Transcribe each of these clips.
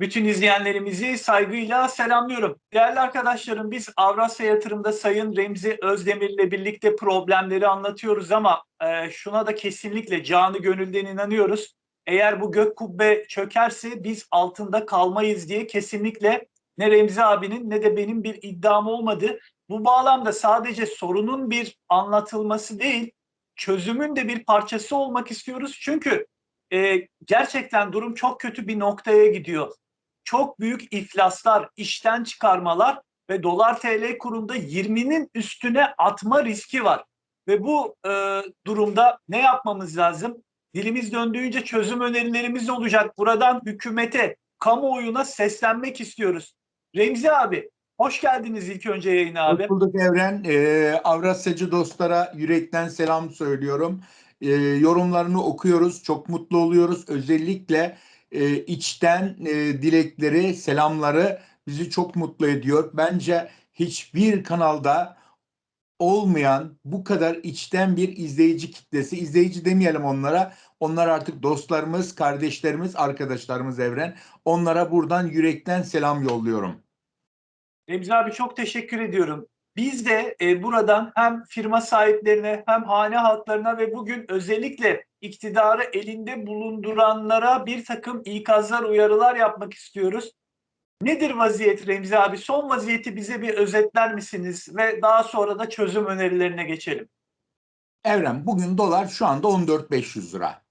Bütün izleyenlerimizi saygıyla selamlıyorum. Değerli arkadaşlarım biz Avrasya Yatırım'da Sayın Remzi Özdemir ile birlikte problemleri anlatıyoruz ama e, şuna da kesinlikle canı gönülden inanıyoruz. Eğer bu gök kubbe çökerse biz altında kalmayız diye kesinlikle ne Remzi abinin ne de benim bir iddiam olmadı. Bu bağlamda sadece sorunun bir anlatılması değil, çözümün de bir parçası olmak istiyoruz. Çünkü e, gerçekten durum çok kötü bir noktaya gidiyor çok büyük iflaslar, işten çıkarmalar ve dolar TL kurunda 20'nin üstüne atma riski var. Ve bu e, durumda ne yapmamız lazım? Dilimiz döndüğünce çözüm önerilerimiz olacak. Buradan hükümete, kamuoyuna seslenmek istiyoruz. Remzi abi, hoş geldiniz ilk önce yayına abi. Hoş bulduk Evren. Ee, Avrasyacı dostlara yürekten selam söylüyorum. Ee, yorumlarını okuyoruz. Çok mutlu oluyoruz. Özellikle e, içten e, dilekleri, selamları bizi çok mutlu ediyor. Bence hiçbir kanalda olmayan bu kadar içten bir izleyici kitlesi, izleyici demeyelim onlara. Onlar artık dostlarımız, kardeşlerimiz, arkadaşlarımız Evren. Onlara buradan yürekten selam yolluyorum. Remzi abi çok teşekkür ediyorum. Biz de e, buradan hem firma sahiplerine hem hane halklarına ve bugün özellikle iktidarı elinde bulunduranlara bir takım ikazlar, uyarılar yapmak istiyoruz. Nedir vaziyet Remzi abi? Son vaziyeti bize bir özetler misiniz? Ve daha sonra da çözüm önerilerine geçelim. Evren bugün dolar şu anda 14.500 lira.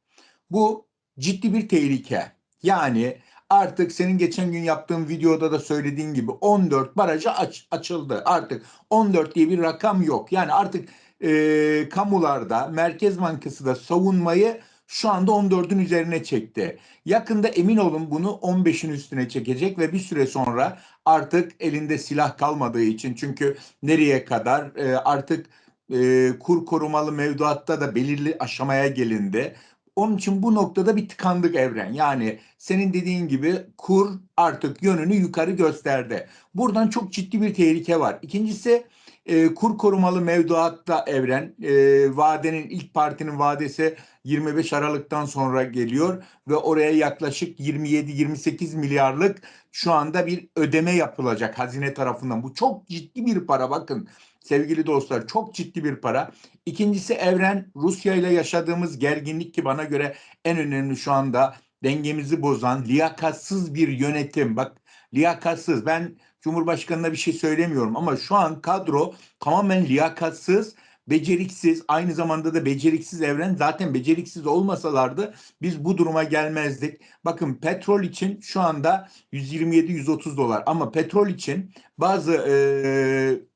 Bu ciddi bir tehlike. Yani artık senin geçen gün yaptığın videoda da söylediğin gibi 14 barajı aç, açıldı. Artık 14 diye bir rakam yok. Yani artık e, kamularda Merkez Bankası da savunmayı şu anda 14'ün üzerine çekti. Yakında emin olun bunu 15'in üstüne çekecek ve bir süre sonra artık elinde silah kalmadığı için çünkü nereye kadar e, artık e, kur korumalı mevduatta da belirli aşamaya gelindi. Onun için bu noktada bir tıkandık evren. Yani senin dediğin gibi kur artık yönünü yukarı gösterdi. Buradan çok ciddi bir tehlike var. İkincisi e, kur korumalı mevduatta evren e, vadenin ilk partinin vadesi 25 Aralık'tan sonra geliyor ve oraya yaklaşık 27-28 milyarlık şu anda bir ödeme yapılacak hazine tarafından. Bu çok ciddi bir para bakın sevgili dostlar çok ciddi bir para. İkincisi evren Rusya ile yaşadığımız gerginlik ki bana göre en önemli şu anda dengemizi bozan liyakatsız bir yönetim. Bak liyakatsız ben Cumhurbaşkanı'na bir şey söylemiyorum ama şu an kadro tamamen liyakatsız beceriksiz aynı zamanda da beceriksiz evren zaten beceriksiz olmasalardı biz bu duruma gelmezdik. Bakın petrol için şu anda 127-130 dolar ama petrol için bazı e,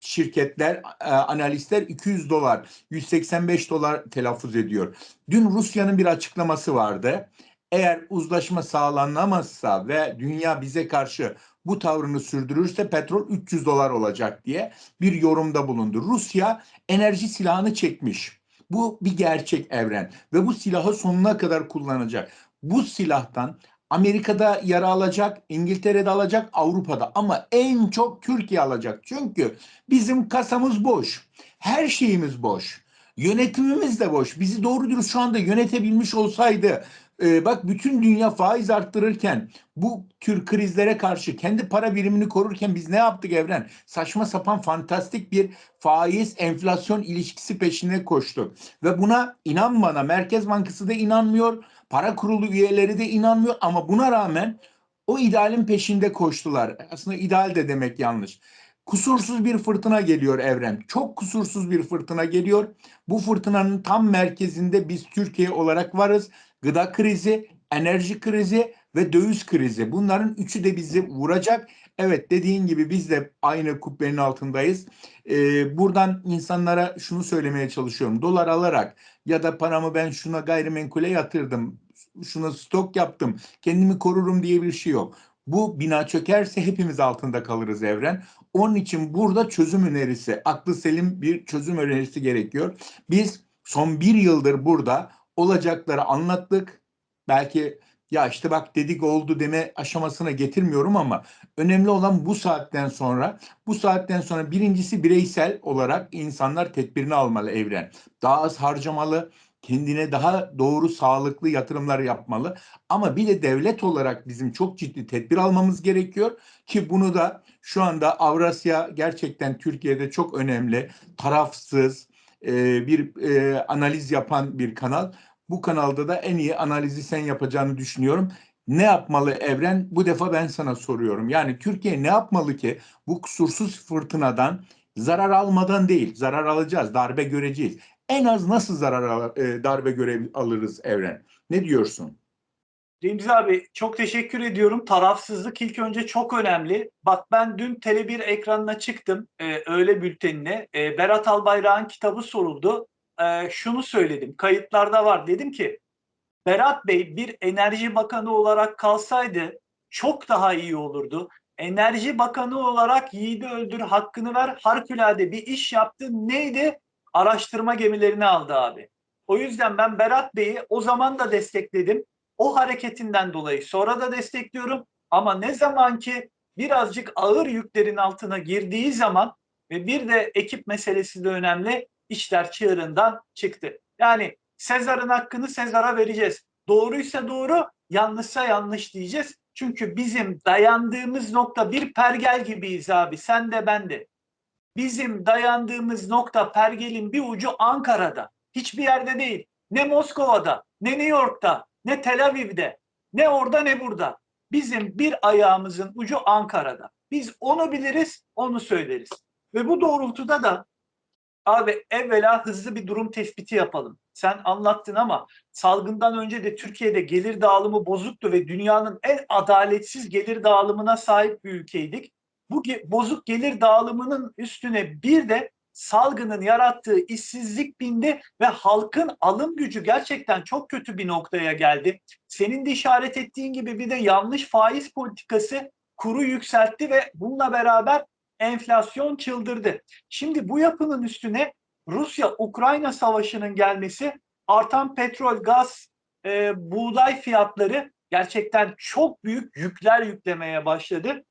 şirketler, e, analistler 200 dolar, 185 dolar telaffuz ediyor. Dün Rusya'nın bir açıklaması vardı. Eğer uzlaşma sağlanamazsa ve dünya bize karşı bu tavrını sürdürürse petrol 300 dolar olacak diye bir yorumda bulundu. Rusya enerji silahını çekmiş. Bu bir gerçek evren ve bu silahı sonuna kadar kullanacak. Bu silahtan Amerika'da yara alacak, İngiltere'de alacak, Avrupa'da ama en çok Türkiye alacak. Çünkü bizim kasamız boş. Her şeyimiz boş. Yönetimimiz de boş. Bizi doğru dürüst şu anda yönetebilmiş olsaydı e, bak bütün dünya faiz arttırırken bu tür krizlere karşı kendi para birimini korurken biz ne yaptık evren? Saçma sapan fantastik bir faiz enflasyon ilişkisi peşine koştuk. Ve buna inan bana Merkez Bankası da inanmıyor. Para kurulu üyeleri de inanmıyor ama buna rağmen o idealin peşinde koştular. Aslında ideal de demek yanlış. Kusursuz bir fırtına geliyor evren. Çok kusursuz bir fırtına geliyor. Bu fırtınanın tam merkezinde biz Türkiye olarak varız. Gıda krizi, enerji krizi ve döviz krizi. Bunların üçü de bizi vuracak. Evet dediğin gibi biz de aynı kubbenin altındayız. Ee, buradan insanlara şunu söylemeye çalışıyorum. Dolar alarak ya da paramı ben şuna gayrimenkule yatırdım, şuna stok yaptım, kendimi korurum diye bir şey yok. Bu bina çökerse hepimiz altında kalırız evren. Onun için burada çözüm önerisi, aklı selim bir çözüm önerisi gerekiyor. Biz son bir yıldır burada olacakları anlattık. Belki ya işte bak dedik oldu deme aşamasına getirmiyorum ama önemli olan bu saatten sonra bu saatten sonra birincisi bireysel olarak insanlar tedbirini almalı evren. Daha az harcamalı, kendine daha doğru sağlıklı yatırımlar yapmalı. Ama bir de devlet olarak bizim çok ciddi tedbir almamız gerekiyor ki bunu da şu anda Avrasya gerçekten Türkiye'de çok önemli, tarafsız bir analiz yapan bir kanal. Bu kanalda da en iyi analizi sen yapacağını düşünüyorum. Ne yapmalı Evren? Bu defa ben sana soruyorum. Yani Türkiye ne yapmalı ki bu kusursuz fırtınadan zarar almadan değil, zarar alacağız, darbe göreceğiz. En az nasıl zarar e, darbe göre alırız Evren? Ne diyorsun? Remzi abi çok teşekkür ediyorum. Tarafsızlık ilk önce çok önemli. Bak ben dün Tele1 ekranına çıktım e, öğle bültenine. E, Berat Albayrak'ın kitabı soruldu. E, şunu söyledim. Kayıtlarda var. Dedim ki Berat Bey bir enerji bakanı olarak kalsaydı çok daha iyi olurdu. Enerji bakanı olarak yiğidi öldür hakkını ver harikulade bir iş yaptı. Neydi? Araştırma gemilerini aldı abi. O yüzden ben Berat Bey'i o zaman da destekledim. O hareketinden dolayı sonra da destekliyorum. Ama ne zaman ki birazcık ağır yüklerin altına girdiği zaman ve bir de ekip meselesi de önemli. İşler çığırından çıktı. Yani Sezar'ın hakkını Sezar'a vereceğiz. Doğruysa doğru, yanlışsa yanlış diyeceğiz. Çünkü bizim dayandığımız nokta bir pergel gibiyiz abi. Sen de ben de. Bizim dayandığımız nokta pergelin bir ucu Ankara'da. Hiçbir yerde değil. Ne Moskova'da, ne New York'ta, ne Tel Aviv'de, ne orada ne burada. Bizim bir ayağımızın ucu Ankara'da. Biz onu biliriz, onu söyleriz. Ve bu doğrultuda da abi evvela hızlı bir durum tespiti yapalım. Sen anlattın ama salgından önce de Türkiye'de gelir dağılımı bozuktu ve dünyanın en adaletsiz gelir dağılımına sahip bir ülkeydik. Bu ge- bozuk gelir dağılımının üstüne bir de salgının yarattığı işsizlik bindi ve halkın alım gücü gerçekten çok kötü bir noktaya geldi. Senin de işaret ettiğin gibi bir de yanlış faiz politikası kuru yükseltti ve bununla beraber enflasyon çıldırdı. Şimdi bu yapının üstüne Rusya-Ukrayna savaşının gelmesi, artan petrol, gaz, e, buğday fiyatları gerçekten çok büyük yükler yüklemeye başladı.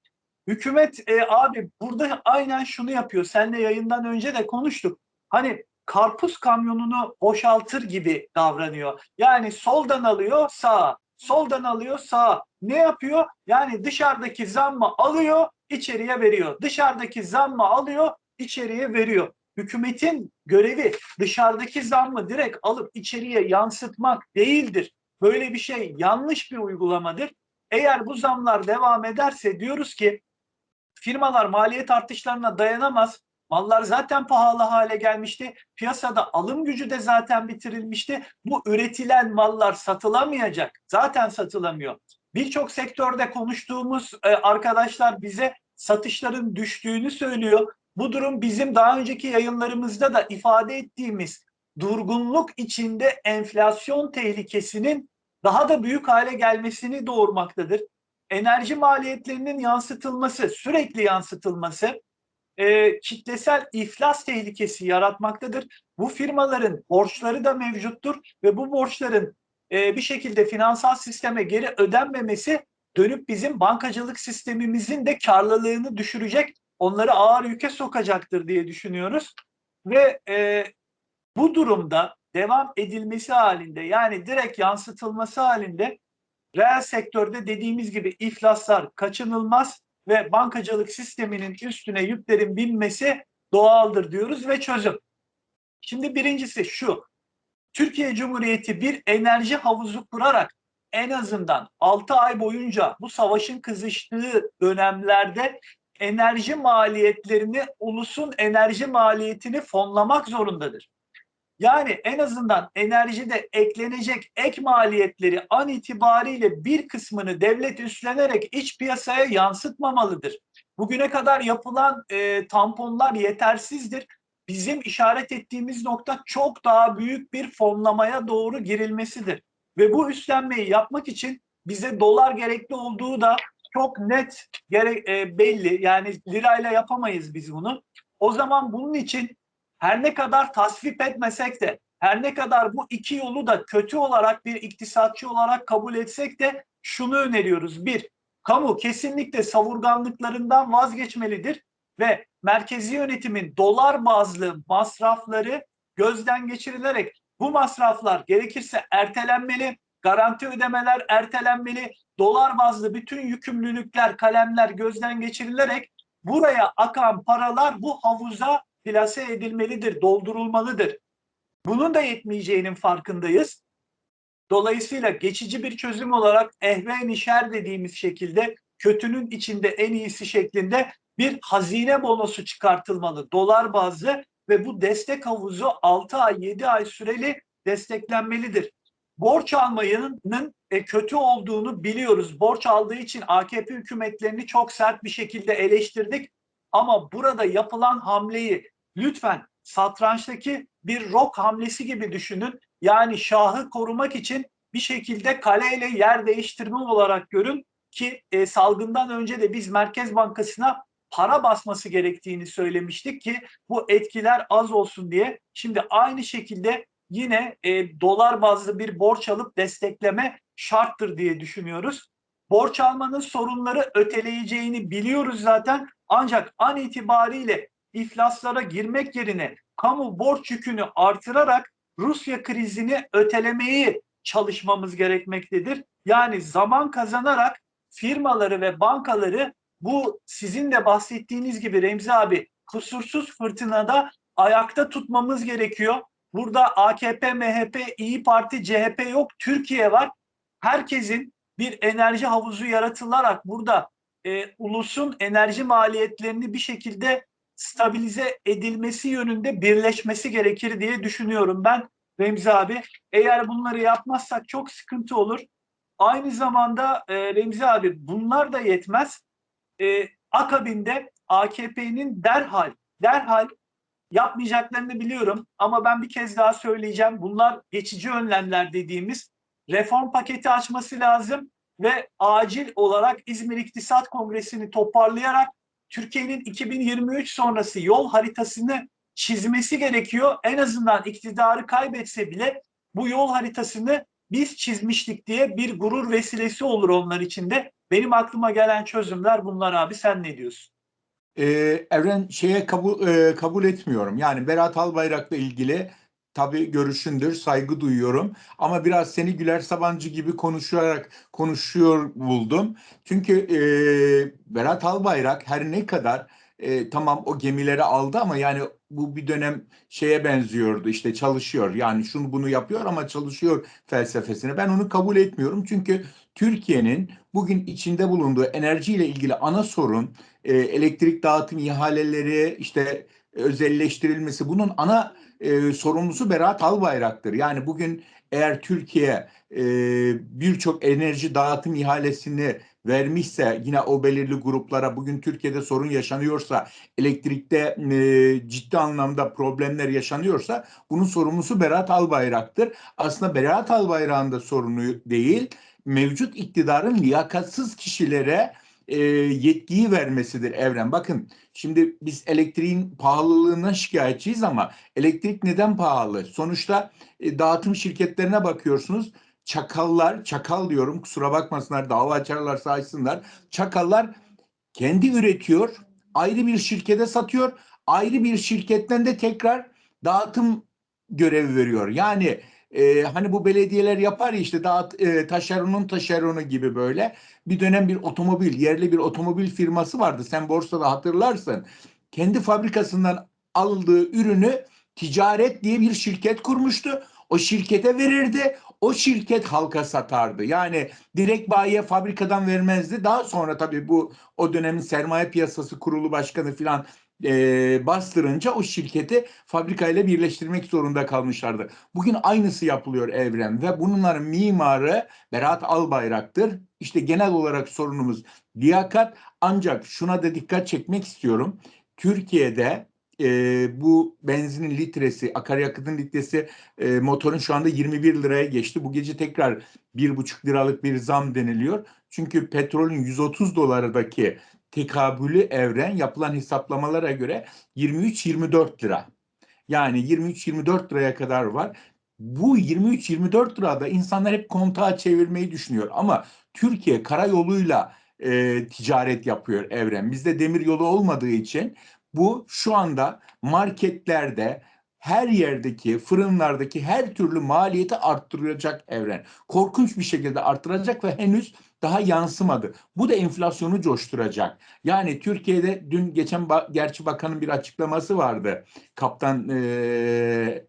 Hükümet e, abi burada aynen şunu yapıyor. Seninle yayından önce de konuştuk. Hani karpuz kamyonunu boşaltır gibi davranıyor. Yani soldan alıyor sağa, soldan alıyor sağa. Ne yapıyor? Yani dışarıdaki zammı alıyor, içeriye veriyor. Dışarıdaki zammı alıyor, içeriye veriyor. Hükümetin görevi dışarıdaki zammı direkt alıp içeriye yansıtmak değildir. Böyle bir şey yanlış bir uygulamadır. Eğer bu zamlar devam ederse diyoruz ki firmalar maliyet artışlarına dayanamaz. Mallar zaten pahalı hale gelmişti. Piyasada alım gücü de zaten bitirilmişti. Bu üretilen mallar satılamayacak. Zaten satılamıyor. Birçok sektörde konuştuğumuz e, arkadaşlar bize satışların düştüğünü söylüyor. Bu durum bizim daha önceki yayınlarımızda da ifade ettiğimiz durgunluk içinde enflasyon tehlikesinin daha da büyük hale gelmesini doğurmaktadır. Enerji maliyetlerinin yansıtılması, sürekli yansıtılması e, kitlesel iflas tehlikesi yaratmaktadır. Bu firmaların borçları da mevcuttur ve bu borçların e, bir şekilde finansal sisteme geri ödenmemesi dönüp bizim bankacılık sistemimizin de karlılığını düşürecek, onları ağır yüke sokacaktır diye düşünüyoruz. Ve e, bu durumda devam edilmesi halinde yani direkt yansıtılması halinde reel sektörde dediğimiz gibi iflaslar kaçınılmaz ve bankacılık sisteminin üstüne yüklerin binmesi doğaldır diyoruz ve çözüm. Şimdi birincisi şu. Türkiye Cumhuriyeti bir enerji havuzu kurarak en azından 6 ay boyunca bu savaşın kızıştığı dönemlerde enerji maliyetlerini, ulusun enerji maliyetini fonlamak zorundadır. Yani en azından enerjide eklenecek ek maliyetleri an itibariyle bir kısmını devlet üstlenerek iç piyasaya yansıtmamalıdır. Bugüne kadar yapılan e, tamponlar yetersizdir. Bizim işaret ettiğimiz nokta çok daha büyük bir fonlamaya doğru girilmesidir. Ve bu üstlenmeyi yapmak için bize dolar gerekli olduğu da çok net gerek, e, belli. Yani lirayla yapamayız biz bunu. O zaman bunun için her ne kadar tasvip etmesek de, her ne kadar bu iki yolu da kötü olarak bir iktisatçı olarak kabul etsek de şunu öneriyoruz. Bir, kamu kesinlikle savurganlıklarından vazgeçmelidir ve merkezi yönetimin dolar bazlı masrafları gözden geçirilerek Bu masraflar gerekirse ertelenmeli, garanti ödemeler ertelenmeli, dolar bazlı bütün yükümlülükler, kalemler gözden geçirilerek buraya akan paralar bu havuza plase edilmelidir, doldurulmalıdır. Bunun da yetmeyeceğinin farkındayız. Dolayısıyla geçici bir çözüm olarak ehven şer dediğimiz şekilde kötünün içinde en iyisi şeklinde bir hazine bonosu çıkartılmalı dolar bazlı ve bu destek havuzu 6 ay 7 ay süreli desteklenmelidir. Borç almanın e, kötü olduğunu biliyoruz. Borç aldığı için AKP hükümetlerini çok sert bir şekilde eleştirdik. Ama burada yapılan hamleyi lütfen satrançtaki bir rok hamlesi gibi düşünün. Yani şahı korumak için bir şekilde kaleyle yer değiştirme olarak görün ki e, salgından önce de biz Merkez Bankası'na para basması gerektiğini söylemiştik ki bu etkiler az olsun diye. Şimdi aynı şekilde yine e, dolar bazlı bir borç alıp destekleme şarttır diye düşünüyoruz. Borç almanın sorunları öteleyeceğini biliyoruz zaten ancak an itibariyle iflaslara girmek yerine kamu borç yükünü artırarak Rusya krizini ötelemeyi çalışmamız gerekmektedir. Yani zaman kazanarak firmaları ve bankaları bu sizin de bahsettiğiniz gibi Remzi abi kusursuz fırtınada ayakta tutmamız gerekiyor. Burada AKP, MHP, İyi Parti, CHP yok. Türkiye var. Herkesin bir enerji havuzu yaratılarak burada e, ulusun enerji maliyetlerini bir şekilde stabilize edilmesi yönünde birleşmesi gerekir diye düşünüyorum ben Remzi abi. Eğer bunları yapmazsak çok sıkıntı olur. Aynı zamanda e, Remzi abi bunlar da yetmez. E, akabinde AKP'nin derhal derhal yapmayacaklarını biliyorum ama ben bir kez daha söyleyeceğim. Bunlar geçici önlemler dediğimiz reform paketi açması lazım ve acil olarak İzmir İktisat Kongresi'ni toparlayarak Türkiye'nin 2023 sonrası yol haritasını çizmesi gerekiyor. En azından iktidarı kaybetse bile bu yol haritasını biz çizmiştik diye bir gurur vesilesi olur onlar için de. Benim aklıma gelen çözümler bunlar abi. Sen ne diyorsun? Ee, Evren şeye kabul e, kabul etmiyorum. Yani Berat Albayrak'la ilgili tabii görüşündür, saygı duyuyorum. Ama biraz seni Güler Sabancı gibi konuşarak konuşuyor buldum. Çünkü e, Berat Albayrak her ne kadar e, tamam o gemileri aldı ama yani bu bir dönem şeye benziyordu işte çalışıyor yani şunu bunu yapıyor ama çalışıyor felsefesine ben onu kabul etmiyorum çünkü Türkiye'nin bugün içinde bulunduğu enerjiyle ilgili ana sorun e, elektrik dağıtım ihaleleri işte özelleştirilmesi bunun ana e, sorumlusu Berat Albayrak'tır. Yani bugün eğer Türkiye e, birçok enerji dağıtım ihalesini vermişse yine o belirli gruplara bugün Türkiye'de sorun yaşanıyorsa elektrikte e, ciddi anlamda problemler yaşanıyorsa bunun sorumlusu Berat Albayrak'tır. Aslında Berat Albayrak'ın da sorunu değil mevcut iktidarın liyakatsız kişilere e, yetkiyi vermesidir Evren. Bakın şimdi biz elektriğin pahalılığından şikayetçiyiz ama elektrik neden pahalı? Sonuçta e, dağıtım şirketlerine bakıyorsunuz. Çakallar, çakal diyorum kusura bakmasınlar dava açarlarsa açsınlar. Çakallar kendi üretiyor, ayrı bir şirkete satıyor, ayrı bir şirketten de tekrar dağıtım görevi veriyor. Yani e, hani bu belediyeler yapar ya işte dağıt, e, taşeronun taşeronu gibi böyle. Bir dönem bir otomobil, yerli bir otomobil firması vardı. Sen borsada hatırlarsın. Kendi fabrikasından aldığı ürünü ticaret diye bir şirket kurmuştu. O şirkete verirdi. O şirket halka satardı. Yani direkt bayiye fabrikadan vermezdi. Daha sonra tabii bu o dönemin sermaye piyasası kurulu başkanı filan e, bastırınca o şirketi fabrikayla birleştirmek zorunda kalmışlardı. Bugün aynısı yapılıyor Evren ve bunların mimarı Berat Albayrak'tır. İşte genel olarak sorunumuz liyakat ancak şuna da dikkat çekmek istiyorum. Türkiye'de e, bu benzinin litresi, akaryakıtın litresi e, motorun şu anda 21 liraya geçti. Bu gece tekrar 1,5 liralık bir zam deniliyor. Çünkü petrolün 130 dolardaki tekabülü evren yapılan hesaplamalara göre 23-24 lira. Yani 23-24 liraya kadar var. Bu 23-24 lirada insanlar hep kontağa çevirmeyi düşünüyor. Ama Türkiye karayoluyla e, ticaret yapıyor evren. Bizde demir yolu olmadığı için bu şu anda marketlerde her yerdeki fırınlardaki her türlü maliyeti arttıracak evren. Korkunç bir şekilde arttıracak ve henüz daha yansımadı. Bu da enflasyonu coşturacak. Yani Türkiye'de dün geçen gerçi bakanın bir açıklaması vardı. Kaptan eee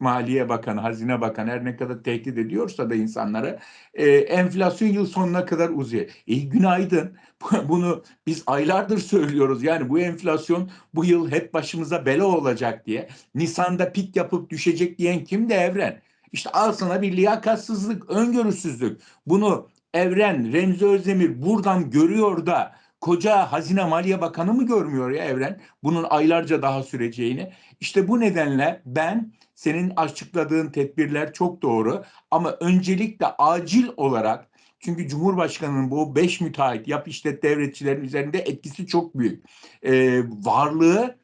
Maliye Bakanı, Hazine Bakanı her ne kadar tehdit ediyorsa da insanları e, enflasyon yıl sonuna kadar uzuyor. E, günaydın. Bunu biz aylardır söylüyoruz. Yani bu enflasyon bu yıl hep başımıza bela olacak diye. Nisan'da pik yapıp düşecek diyen kim de Evren. İşte al sana bir liyakatsızlık, öngörüsüzlük. Bunu Evren, Remzi Özdemir buradan görüyor da koca Hazine Maliye Bakanı mı görmüyor ya Evren? Bunun aylarca daha süreceğini. İşte bu nedenle ben senin açıkladığın tedbirler çok doğru ama öncelikle acil olarak çünkü Cumhurbaşkanı'nın bu beş müteahhit yap işlet devletçilerin üzerinde etkisi çok büyük. Ee, varlığı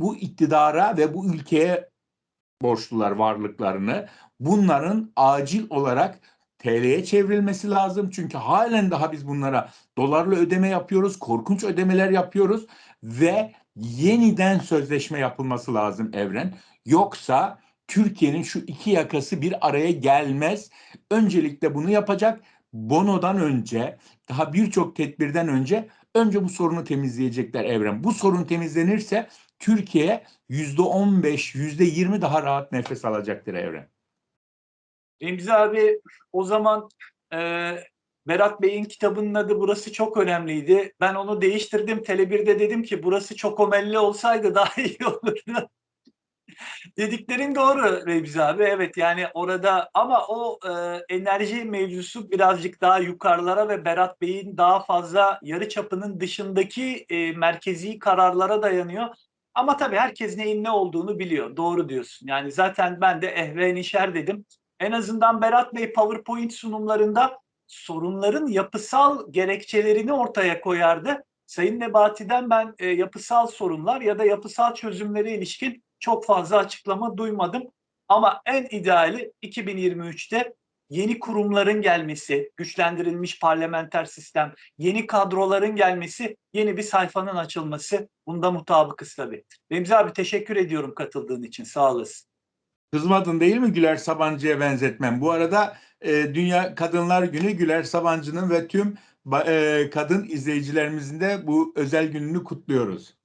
bu iktidara ve bu ülkeye borçlular varlıklarını. Bunların acil olarak TL'ye çevrilmesi lazım. Çünkü halen daha biz bunlara dolarla ödeme yapıyoruz, korkunç ödemeler yapıyoruz ve yeniden sözleşme yapılması lazım Evren. Yoksa Türkiye'nin şu iki yakası bir araya gelmez. Öncelikle bunu yapacak. Bono'dan önce, daha birçok tedbirden önce önce bu sorunu temizleyecekler Evren. Bu sorun temizlenirse Türkiye yüzde on beş, yüzde yirmi daha rahat nefes alacaktır Evren. Remzi abi o zaman e, Berat Bey'in kitabının adı Burası Çok Önemliydi. Ben onu değiştirdim. Tele1'de dedim ki burası çok omelli olsaydı daha iyi olurdu. Dediklerin doğru Remzi abi. Evet yani orada ama o e, enerji mevzusu birazcık daha yukarılara ve Berat Bey'in daha fazla yarı çapının dışındaki e, merkezi kararlara dayanıyor. Ama tabii herkes neyin ne olduğunu biliyor. Doğru diyorsun. Yani zaten ben de ehvenişer dedim. En azından Berat Bey PowerPoint sunumlarında sorunların yapısal gerekçelerini ortaya koyardı. Sayın Nebati'den ben e, yapısal sorunlar ya da yapısal çözümlere ilişkin çok fazla açıklama duymadım. Ama en ideali 2023'te yeni kurumların gelmesi, güçlendirilmiş parlamenter sistem, yeni kadroların gelmesi, yeni bir sayfanın açılması. Bunda mutabıkız tabii. Remzi abi teşekkür ediyorum katıldığın için. Sağ olasın. Kızmadın değil mi Güler Sabancı'ya benzetmem? Bu arada e, Dünya Kadınlar Günü Güler Sabancı'nın ve tüm e, kadın izleyicilerimizin de bu özel gününü kutluyoruz.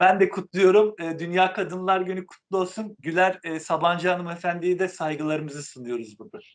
Ben de kutluyorum. E, Dünya Kadınlar Günü kutlu olsun. Güler e, Sabancı hanımefendiye de saygılarımızı sunuyoruz burada.